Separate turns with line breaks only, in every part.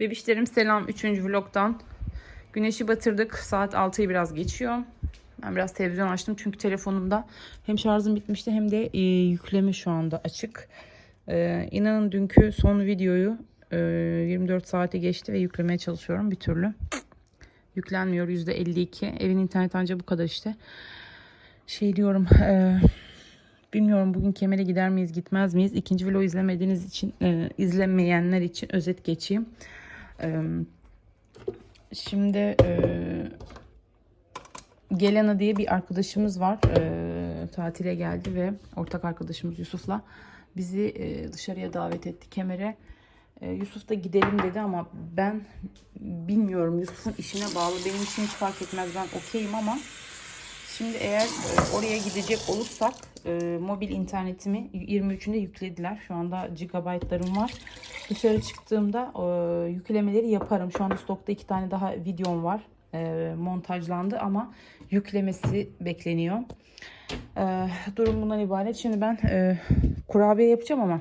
Bebişlerim selam 3. vlogdan. Güneşi batırdık. Saat 6'yı biraz geçiyor. Ben biraz televizyon açtım çünkü telefonumda hem şarjım bitmişti hem de e, yükleme şu anda açık. E, inanın dünkü son videoyu e, 24 saate geçti ve yüklemeye çalışıyorum bir türlü. Yüklenmiyor %52. Evin internet ancak bu kadar işte. Şey diyorum e, bilmiyorum bugün Kemal'e gider miyiz gitmez miyiz? İkinci vlog izlemediğiniz için e, izlemeyenler için özet geçeyim. Şimdi e, Gelena diye bir arkadaşımız var. E, tatile geldi ve ortak arkadaşımız Yusuf'la bizi e, dışarıya davet etti Kemer'e. E, Yusuf da gidelim dedi ama ben bilmiyorum Yusuf'un işine bağlı. Benim için hiç fark etmez ben okeyim ama şimdi eğer e, oraya gidecek olursak e, mobil internetimi 23'ünde yüklediler. Şu anda gigabaytlarım var. Dışarı çıktığımda e, yüklemeleri yaparım. Şu anda stokta iki tane daha videom var. E, montajlandı ama yüklemesi bekleniyor. E, durum bundan ibaret. Şimdi ben e, kurabiye yapacağım ama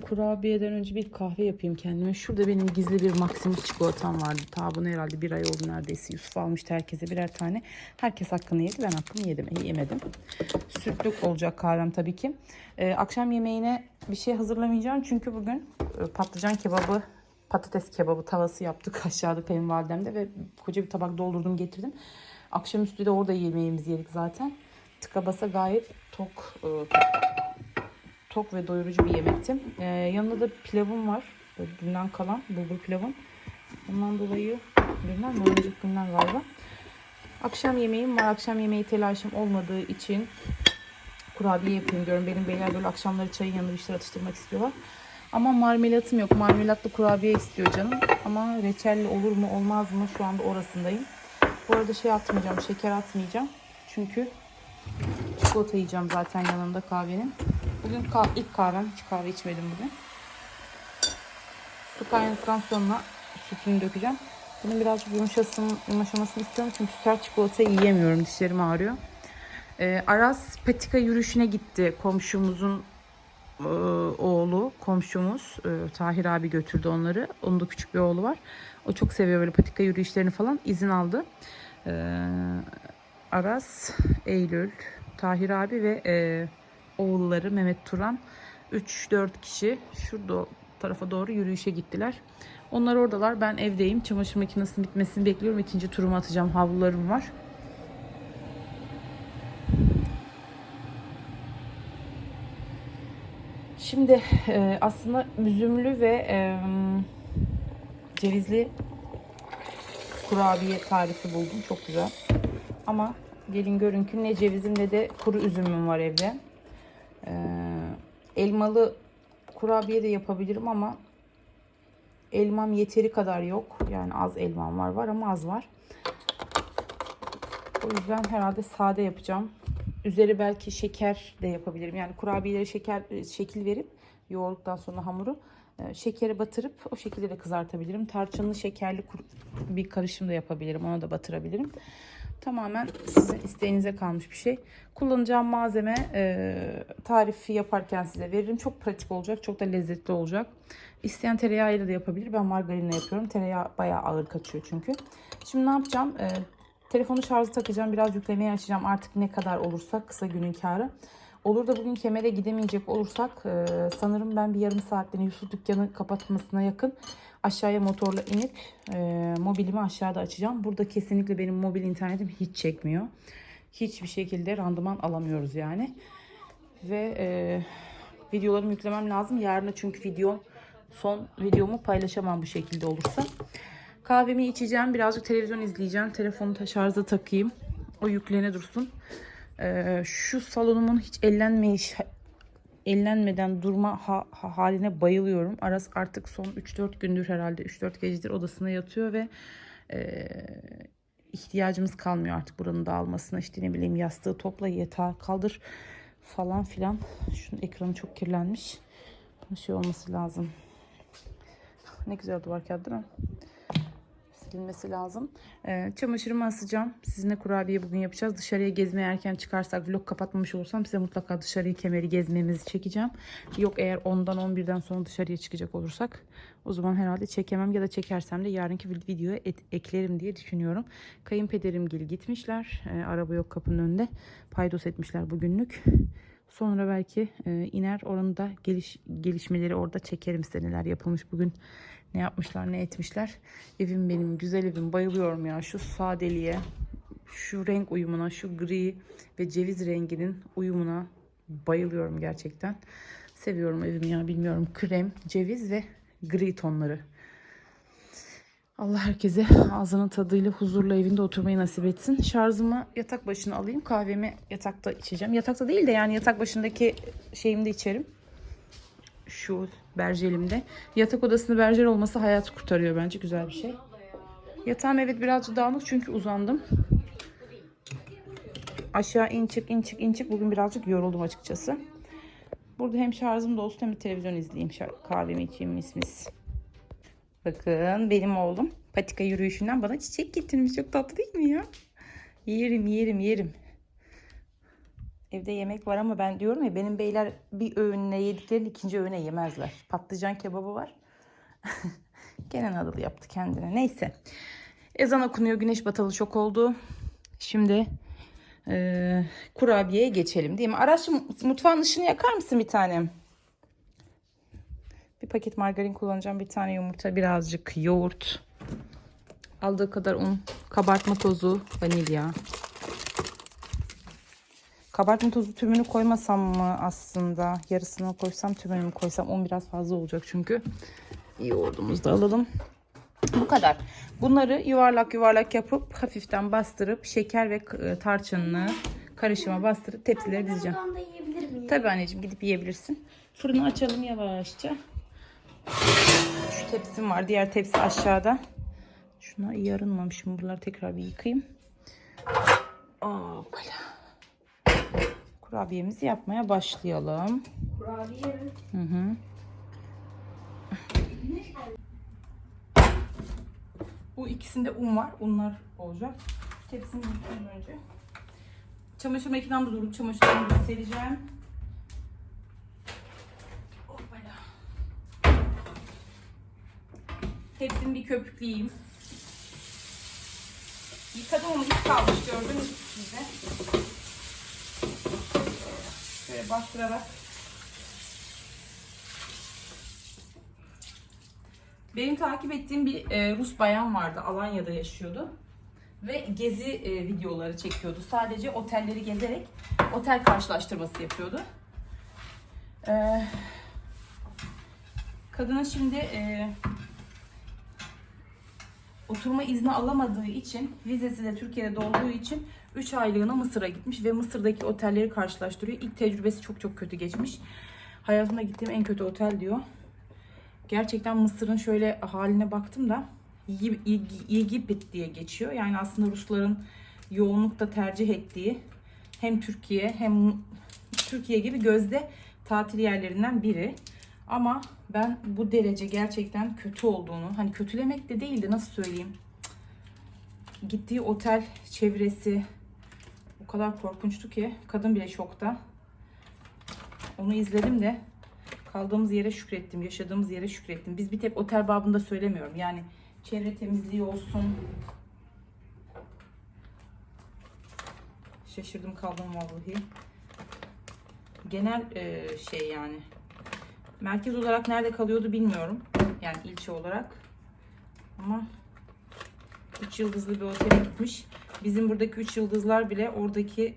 kurabiyeden önce bir kahve yapayım kendime. Şurada benim gizli bir Maximus çikolatam vardı. Ta bunu herhalde bir ay oldu neredeyse. Yusuf almıştı herkese birer tane. Herkes hakkını yedi. Ben hakkımı yedim. Yemedim. Sütlük olacak kahvem tabii ki. Ee, akşam yemeğine bir şey hazırlamayacağım. Çünkü bugün e, patlıcan kebabı, patates kebabı tavası yaptık aşağıda kayınvalidemde. Ve koca bir tabak doldurdum getirdim. Akşamüstü de orada yemeğimizi yedik zaten. Tıka basa gayet tok e, tok ve doyurucu bir yemekti. Ee, yanında da pilavım var. Böyle Dünden kalan bulgur pilavım. Ondan dolayı dünden mi? Önceki günden galiba. Akşam yemeğim var. Akşam yemeği telaşım olmadığı için kurabiye yapayım diyorum. Benim beyler böyle akşamları çayın yanında bir şeyler atıştırmak istiyorlar. Ama marmelatım yok. Marmelatlı kurabiye istiyor canım. Ama reçelli olur mu olmaz mı şu anda orasındayım. Bu arada şey atmayacağım. Şeker atmayacağım. Çünkü çikolata yiyeceğim zaten yanında kahvenin. Bugün kah ilk kahvem. Hiç kahve içmedim bugün. Su kaynadıktan sonra sütünü dökeceğim. Bunun birazcık yumuşasın, yumuşamasını istiyorum. Çünkü sert çikolatayı yiyemiyorum. Dişlerim ağrıyor. Ee, Aras patika yürüyüşüne gitti. Komşumuzun e, oğlu, komşumuz e, Tahir abi götürdü onları. Onun da küçük bir oğlu var. O çok seviyor böyle patika yürüyüşlerini falan. İzin aldı. Ee, Aras, Eylül, Tahir abi ve e, oğulları Mehmet Turan 3-4 kişi şurada tarafa doğru yürüyüşe gittiler. Onlar oradalar. Ben evdeyim. Çamaşır makinesinin bitmesini bekliyorum. İkinci turumu atacağım. Havlularım var. Şimdi e, aslında üzümlü ve e, cevizli kurabiye tarifi buldum. Çok güzel. Ama gelin görün ki ne cevizim ne de kuru üzümüm var evde. Ee, elmalı kurabiye de yapabilirim ama elmam yeteri kadar yok. Yani az elmam var var ama az var. O yüzden herhalde sade yapacağım. Üzeri belki şeker de yapabilirim. Yani kurabiyelere şeker şekil verip yoğurduktan sonra hamuru e, şekeri batırıp o şekilde de kızartabilirim. Tarçınlı şekerli bir karışım da yapabilirim. Ona da batırabilirim. Tamamen sizin isteğinize kalmış bir şey. Kullanacağım malzeme e, tarifi yaparken size veririm. Çok pratik olacak. Çok da lezzetli olacak. İsteyen tereyağıyla da yapabilir. Ben margarinle yapıyorum. Tereyağı bayağı ağır kaçıyor çünkü. Şimdi ne yapacağım? E, telefonu şarjı takacağım. Biraz yüklemeye açacağım. Artık ne kadar olursa kısa günün karı. Olur da bugün kemere gidemeyecek olursak e, sanırım ben bir yarım saatliğine Yusuf dükkanı kapatmasına yakın aşağıya motorla inip e, mobilimi aşağıda açacağım. Burada kesinlikle benim mobil internetim hiç çekmiyor. Hiçbir şekilde randıman alamıyoruz yani. Ve e, videolarımı yüklemem lazım. Yarına çünkü video son videomu paylaşamam bu şekilde olursa. Kahvemi içeceğim. Birazcık televizyon izleyeceğim. Telefonu şarja takayım. O yüklene dursun. Ee, şu salonumun hiç ellenmeyiş ellenmeden durma ha- ha- haline bayılıyorum. Aras artık son 3-4 gündür herhalde 3-4 gecedir odasına yatıyor ve e, ihtiyacımız kalmıyor artık buranın dağılmasına. İşte ne bileyim yastığı topla yatağı kaldır falan filan. Şunun ekranı çok kirlenmiş. Bir şey olması lazım. Ne güzel duvar kağıdı değil mi? Düzeltilmesi lazım. Ee, çamaşırımı asacağım. Sizinle kurabiye bugün yapacağız. Dışarıya gezmeye erken çıkarsak vlog kapatmamış olursam size mutlaka dışarıyı kemeri gezmemizi çekeceğim. Yok eğer 10'dan 11'den sonra dışarıya çıkacak olursak o zaman herhalde çekemem ya da çekersem de yarınki videoya et- eklerim diye düşünüyorum. Kayınpederim gil gitmişler. Ee, araba yok kapının önünde. Paydos etmişler bugünlük. Sonra belki e, iner oranın da geliş, gelişmeleri orada çekerim size neler yapılmış bugün. Ne yapmışlar ne etmişler. Evim benim güzel evim bayılıyorum ya şu sadeliğe. Şu renk uyumuna şu gri ve ceviz renginin uyumuna bayılıyorum gerçekten. Seviyorum evimi ya bilmiyorum krem, ceviz ve gri tonları. Allah herkese ağzının tadıyla huzurla evinde oturmayı nasip etsin. Şarjımı yatak başına alayım. Kahvemi yatakta içeceğim. Yatakta değil de yani yatak başındaki şeyimde içerim. Şu berjelimde. Yatak odasında berjer olması hayatı kurtarıyor bence. Güzel bir şey. Yatağım evet birazcık dağınık çünkü uzandım. Aşağı in çık in çık in çık. Bugün birazcık yoruldum açıkçası. Burada hem şarjım da hem de televizyon izleyeyim. Kahvemi içeyim mis mis. Bakın benim oğlum patika yürüyüşünden bana çiçek getirmiş. Çok tatlı değil mi ya? Yerim yerim yerim. Evde yemek var ama ben diyorum ya benim beyler bir öğünle yediklerini ikinci öğüne yemezler. Patlıcan kebabı var. Gene Nadal yaptı kendine. Neyse. Ezan okunuyor. Güneş batalı çok oldu. Şimdi eee kurabiyeye geçelim değil mi? Araç mutfağın ışığını yakar mısın bir tanem? Bir paket margarin kullanacağım. Bir tane yumurta, birazcık yoğurt. Aldığı kadar un, kabartma tozu, vanilya. Kabartma tozu tümünü koymasam mı aslında? Yarısını koysam tümünü mü koysam? Un biraz fazla olacak çünkü. Yoğurdumuzu da alalım. Bu kadar. Bunları yuvarlak yuvarlak yapıp hafiften bastırıp şeker ve e, tarçınlı karışıma bastırıp tepsilere dizeceğim. Tabii anneciğim gidip yiyebilirsin. Fırını açalım yavaşça. Şu tepsim var. Diğer tepsi aşağıda. Şuna iyi arınmamışım. Bunları tekrar bir yıkayayım. Hoppala. Kurabiyemizi yapmaya başlayalım.
Kurabiye?
Hı hı. Bu ikisinde un var. Unlar olacak. Tepsini yıkayayım önce. Çamaşır makinemde durup çamaşırlarımı sereceğim. Hoppala. Tepsini bir köpükleyeyim. Yıkadım ama iz kalmış gördünüz mü siz de. Şöyle bastırarak Benim takip ettiğim bir e, Rus bayan vardı. Alanya'da yaşıyordu. Ve gezi e, videoları çekiyordu. Sadece otelleri gezerek otel karşılaştırması yapıyordu. E, kadına şimdi e, oturma izni alamadığı için, vizesi de Türkiye'de dolduğu için 3 aylığına Mısır'a gitmiş ve Mısır'daki otelleri karşılaştırıyor. İlk tecrübesi çok çok kötü geçmiş. Hayatımda gittiğim en kötü otel diyor. Gerçekten Mısır'ın şöyle haline baktım da Yi- Yi- Yigipit diye geçiyor. Yani aslında Rusların yoğunlukta tercih ettiği hem Türkiye hem Türkiye gibi gözde tatil yerlerinden biri. Ama ben bu derece gerçekten kötü olduğunu, hani kötülemek de değildi nasıl söyleyeyim. Gittiği otel çevresi kadar korkunçtu ki kadın bile şokta. Onu izledim de kaldığımız yere şükrettim, yaşadığımız yere şükrettim. Biz bir tek otel babında söylemiyorum. Yani çevre temizliği olsun. Şaşırdım kaldım vallahi. Genel e, şey yani. Merkez olarak nerede kalıyordu bilmiyorum. Yani ilçe olarak. Ama 3 yıldızlı bir otele gitmiş. Bizim buradaki 3 yıldızlar bile oradaki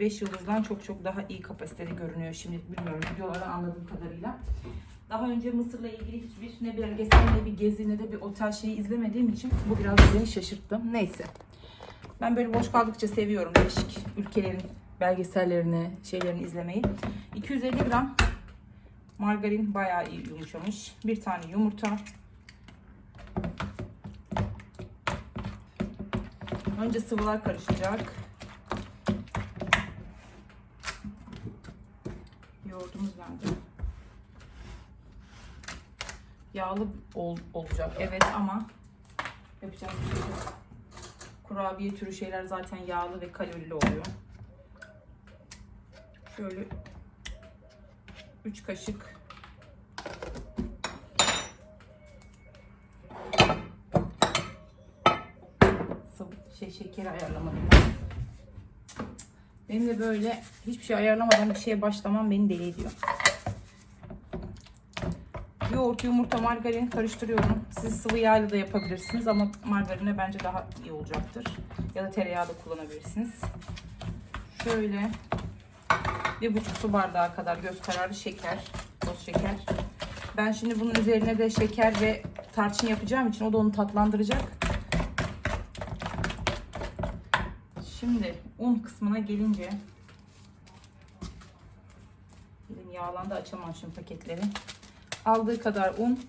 5 yıldızdan çok çok daha iyi kapasitede görünüyor. Şimdi bilmiyorum videoları anladığım kadarıyla. Daha önce Mısır'la ilgili hiçbir ne belgesel ne bir gezi ne de bir otel şeyi izlemediğim için bu biraz beni şaşırttı. Neyse. Ben böyle boş kaldıkça seviyorum değişik ülkelerin belgesellerini, şeylerini izlemeyi. 250 gram margarin bayağı iyi yumuşamış. Bir tane yumurta. Önce sıvılar karışacak. Yoğurdumuz nerede? Yağlı ol- olacak evet ama Yapacak bir şey yok. Kurabiye türü şeyler zaten yağlı ve kalorili oluyor. Şöyle 3 kaşık sıvı şey şekeri ayarlamadım ben. Benim de böyle hiçbir şey ayarlamadan bir şeye başlamam beni deli ediyor. Yoğurt, yumurta, margarin karıştırıyorum. Siz sıvı yağla da yapabilirsiniz ama margarine bence daha iyi olacaktır. Ya da tereyağı da kullanabilirsiniz. Şöyle bir buçuk su bardağı kadar göz kararı şeker, toz şeker. Ben şimdi bunun üzerine de şeker ve tarçın yapacağım için o da onu tatlandıracak. Şimdi un kısmına gelince Elim yağlandı açamam şimdi paketleri. Aldığı kadar un,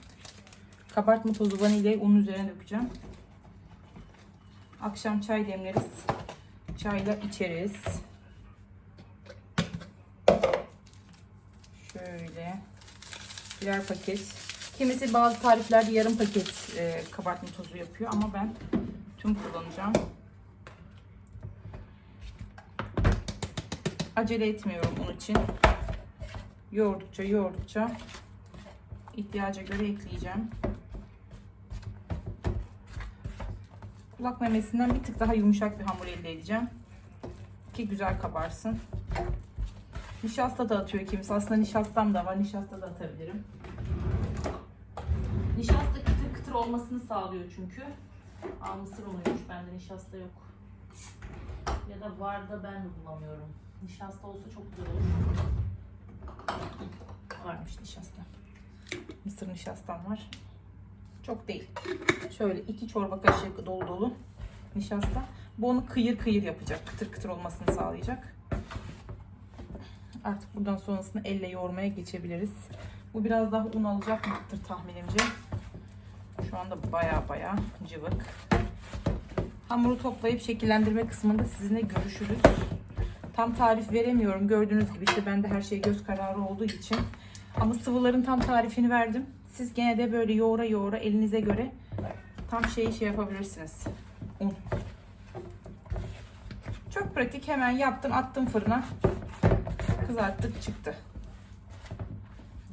kabartma tozu vanilyayı unun üzerine dökeceğim. Akşam çay demleriz. Çayla içeriz. Şöyle birer paket. Kimisi bazı tariflerde yarım paket e, kabartma tozu yapıyor ama ben tüm kullanacağım. Acele etmiyorum onun için. Yoğurdukça yoğurdukça ihtiyaca göre ekleyeceğim. Kulak memesinden bir tık daha yumuşak bir hamur elde edeceğim. Ki güzel kabarsın. Nişasta da atıyor kimisi. Aslında nişastam da var. Nişasta da atabilirim. Nişasta kıtır kıtır olmasını sağlıyor çünkü. Aa mısır unuymuş. Bende nişasta yok. Ya da var da ben mi bulamıyorum. Nişasta olsa çok güzel olur. Varmış nişasta. Mısır nişastam var. Çok değil. Şöyle iki çorba kaşığı dolu dolu nişasta. Bu onu kıyır kıyır yapacak. Kıtır kıtır olmasını sağlayacak. Artık buradan sonrasını elle yoğurmaya geçebiliriz. Bu biraz daha un alacaktır tahminimce. Şu anda baya baya cıvık. Hamuru toplayıp şekillendirme kısmında sizinle görüşürüz. Tam tarif veremiyorum. Gördüğünüz gibi işte bende her şey göz kararı olduğu için. Ama sıvıların tam tarifini verdim. Siz gene de böyle yoğura yoğura elinize göre tam şeyi şey yapabilirsiniz. Un. Çok pratik. Hemen yaptım, attım fırına. Kızarttık, çıktı.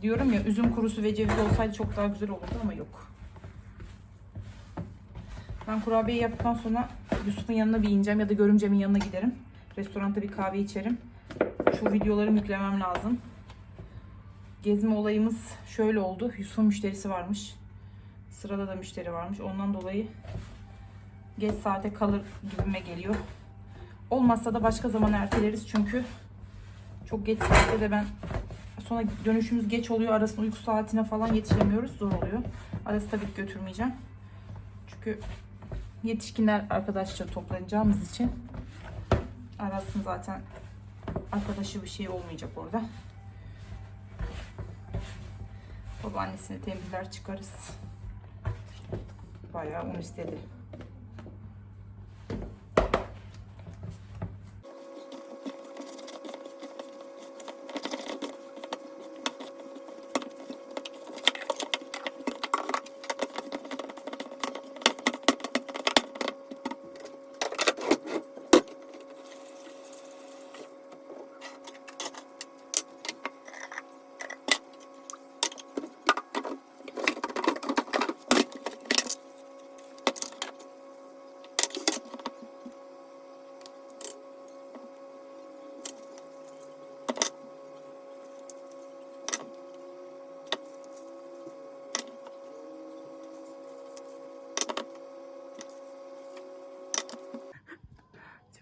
Diyorum ya üzüm kurusu ve ceviz olsaydı çok daha güzel olurdu ama yok. Ben kurabiye yaptıktan sonra Yusuf'un yanına bir ineceğim ya da görümcemin yanına giderim. Restoranda bir kahve içerim. Şu videoları yüklemem lazım. Gezme olayımız şöyle oldu. Yusuf'un müşterisi varmış. Sırada da müşteri varmış. Ondan dolayı geç saate kalır gibime geliyor. Olmazsa da başka zaman erteleriz çünkü çok geç saatte de ben sonra dönüşümüz geç oluyor. Arasında uyku saatine falan yetişemiyoruz. Zor oluyor. Arası tabii götürmeyeceğim. Çünkü yetişkinler arkadaşça toplanacağımız için arasın zaten arkadaşı bir şey olmayacak orada. Babaannesine tembihler çıkarız. Bayağı un istedi.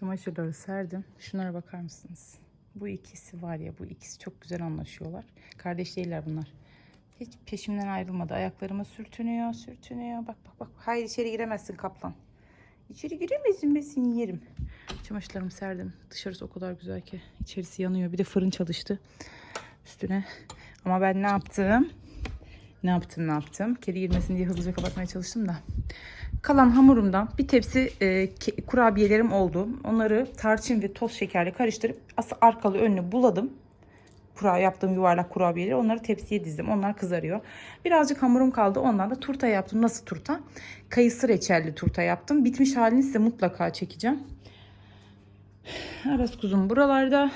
Çamaşırları serdim. Şunlara bakar mısınız? Bu ikisi var ya bu ikisi çok güzel anlaşıyorlar. Kardeş değiller bunlar. Hiç peşimden ayrılmadı. Ayaklarıma sürtünüyor, sürtünüyor. Bak bak bak. Hayır içeri giremezsin kaplan. İçeri giremezsin ben seni yerim. Çamaşırlarımı serdim. Dışarısı o kadar güzel ki. İçerisi yanıyor. Bir de fırın çalıştı üstüne. Ama ben ne yaptım? Ne yaptım ne yaptım? Kedi girmesin diye hızlıca kapatmaya çalıştım da. Kalan hamurumdan bir tepsi e, kurabiyelerim oldu. Onları tarçın ve toz şekerle karıştırıp as- arkalı önlü buladım. kura yaptığım yuvarlak kurabiyeleri onları tepsiye dizdim. Onlar kızarıyor. Birazcık hamurum kaldı. Ondan da turta yaptım. Nasıl turta? Kayısı reçelli turta yaptım. Bitmiş halini size mutlaka çekeceğim. Aras kuzum buralarda.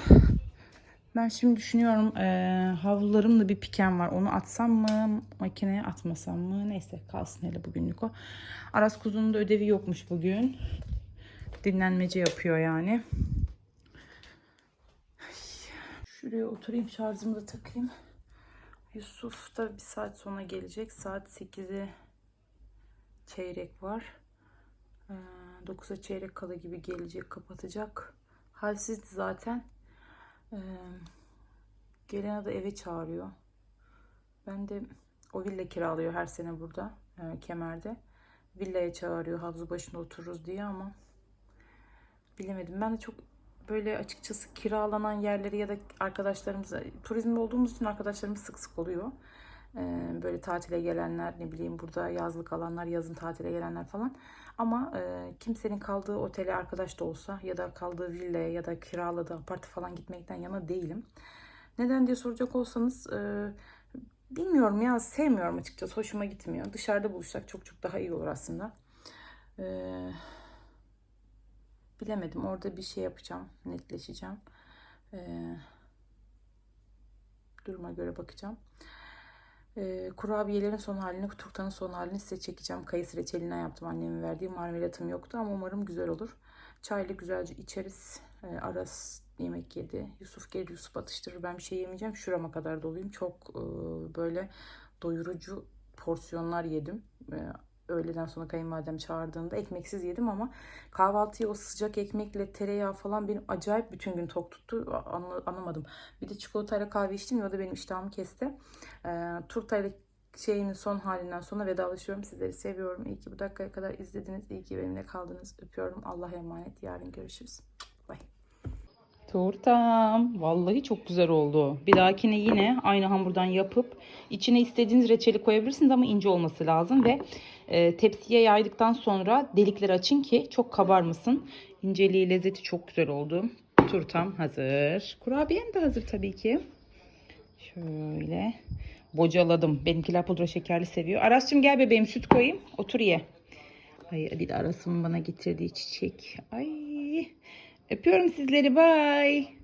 Ben şimdi düşünüyorum eee havlularımla bir piken var. Onu atsam mı makineye atmasam mı? Neyse kalsın hele bugünlük o. Aras kuzunun da ödevi yokmuş bugün. Dinlenmece yapıyor yani. Şuraya oturayım şarjımı da takayım. Yusuf da bir saat sonra gelecek. Saat 8'e çeyrek var. Ee, 9'a çeyrek kala gibi gelecek kapatacak. Halsizdi zaten. Ee, gelen de eve çağırıyor. Ben de o villa kiralıyor her sene burada. e, Kemer'de. Villaya çağırıyor havzu başında otururuz diye ama bilemedim. Ben de çok böyle açıkçası kiralanan yerleri ya da arkadaşlarımız turizmde olduğumuz için arkadaşlarımız sık sık oluyor. Ee, böyle tatile gelenler ne bileyim burada yazlık alanlar yazın tatile gelenler falan. Ama e, kimsenin kaldığı otele arkadaş da olsa ya da kaldığı villaya ya da kiraladığı apartı falan gitmekten yana değilim. Neden diye soracak olsanız e, bilmiyorum ya sevmiyorum açıkçası hoşuma gitmiyor. Dışarıda buluşsak çok çok daha iyi olur aslında. Eee bilemedim. Orada bir şey yapacağım. Netleşeceğim. Ee, duruma göre bakacağım. Ee, kurabiyelerin son halini, turtanın son halini size çekeceğim. Kayısı reçelinden yaptım annemin verdiği. Marmelatım yoktu ama umarım güzel olur. Çayla güzelce içeriz. Ee, Aras yemek yedi. Yusuf gelir Yusuf atıştırır. Ben bir şey yemeyeceğim. Şurama kadar doluyum. Çok e, böyle doyurucu porsiyonlar yedim. Ee, öğleden sonra kayınvalidem çağırdığında ekmeksiz yedim ama kahvaltıyı o sıcak ekmekle tereyağı falan benim acayip bütün gün tok tuttu. Anla- anlamadım. Bir de çikolatayla kahve içtim ya o da benim iştahımı kesti. Ee, turtayla şeyinin son halinden sonra vedalaşıyorum. Sizleri seviyorum. İyi ki bu dakikaya kadar izlediniz. İyi ki benimle kaldınız. Öpüyorum. Allah'a emanet. Yarın görüşürüz. Bye. Turtam. Vallahi çok güzel oldu. Bir dahakine yine aynı hamurdan yapıp içine istediğiniz reçeli koyabilirsiniz ama ince olması lazım ve e, tepsiye yaydıktan sonra delikleri açın ki çok kabarmasın. İnceliği, lezzeti çok güzel oldu. Turtam hazır. Kurabiyem de hazır tabii ki. Şöyle bocaladım. Benimkiler pudra şekerli seviyor. Aras'cığım gel bebeğim süt koyayım. Otur ye. Ay bir de Aras'ın bana getirdiği çiçek. Ay. Öpüyorum sizleri. Bye.